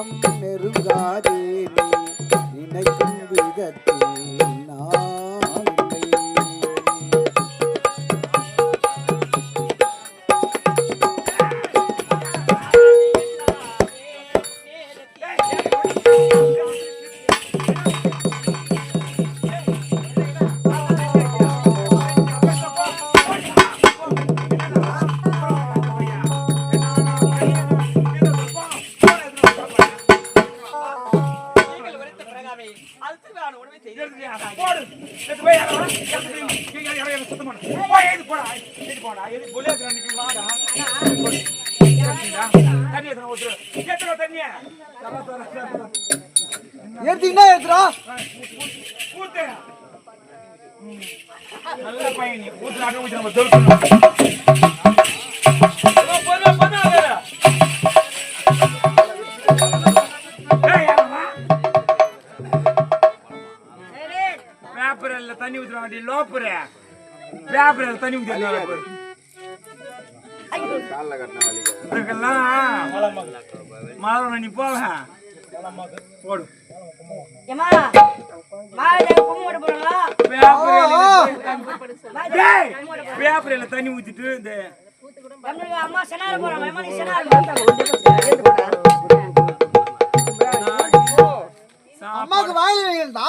நெருக்கம் நெருங்காதே நினைக்கும் விதத்தில் நான் ஏத்துக்கிட்டா ஏத்துறா நல்ல பையன் ஊத்துறாங்க ஊத்தி நம்ம தொழில் பேப்பர் இல்ல தண்ணி ஊத்துறாங்க லோப்பரு பேப்பர் தண்ணி ஊத்தி மாதவன் நீ தண்ணி ஊத்திட்டு இந்த அம்மா செனாரு வைக்கிறதா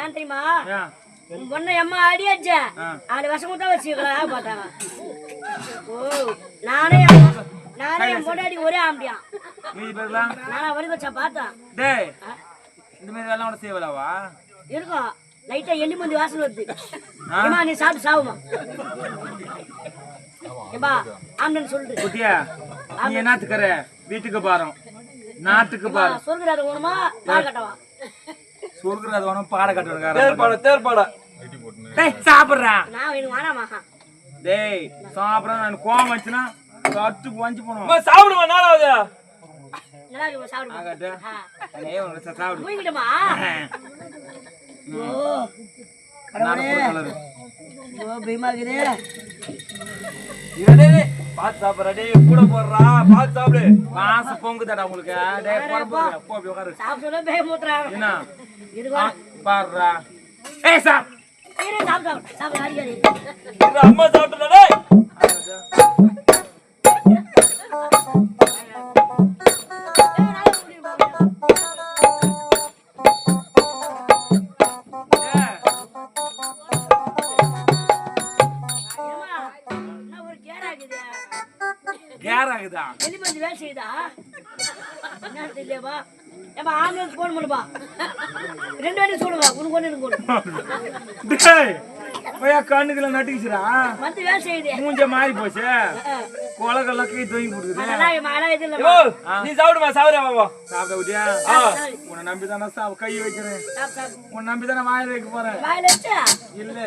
ஏன் தெரியுமா? பொண்ணை அம்மா அடி அடிச்சேன் அது விஷம் கொடுத்தா வச்சுக்கலாம் நானே நானே என் இருக்கும் லைட்டா எள்ளி மந்தி வாசனை வருது. சாப்பிட்டு சாவுமா? ஏமா ஆம்பளன் சொல்லிட்டு குட்டியா நீ என்னத்துக்கற வீட்டுக்கு பாரோம் நாட்டுக்கு பாரு. சொல்கிறாரு உனமா பால் கட்டவா? அது வேணும் பாட கட்டுறதுக்கார தேர்ப்பாட தேர்ப்பாட. டேய் சாப்பிடுறா. நான் எனக்கு வேணாமா டேய் சாப்பிடுறா நான் கோவம் வந்துச்சுன்னா கட்டுக்கு வஞ்சி போனோம் அம்மா சாப்பிடுமா நாளாவது நல்லா இருக்கு சாப்பிடுமா? ஆகட்டு ஏய் உனக்கு சாப்பிடு. போய்கிட்டமா ஓ. கலரு ஓ பயமா இருக்குது. பார்த்து சாப்பிடுறா டேய் கூட போடுறா பார்த்து சாப்பிடு. மாசு பொங்குதாடா உங்களுக்கு. டேய் போ. போய் உட்காரு. என்ன? இது பாருடா. ஏய் சாப் இரு, சாப்பிட்டு அடிக்காது இது அம்மா சாப்பிட்டுடா வேலை செய்யுதா என்ன தெரியலப்பா ஏப்பா ஆம்புலன்ஸ் போன் பண்ணுப்பா ரெண்டு வாட்டி சொல்லுங்க உனக்கு ஒன்று எனக்கு ஒன்று போய் நட்டுக்குச்சுடா. வந்து வேலை செய்யுது. மூஞ்ச மாறி போச்சு. தூங்கி நீ சாப்பிடுமா? சாப்பிடுறா பாப்பா சாப்பிட விட்டியா ஆ உன்னை நம்பி தானே சாப் கை வைக்கிறேன். உன்னை நம்பி தானே வாயில் வைக்க போறேன். இல்ல.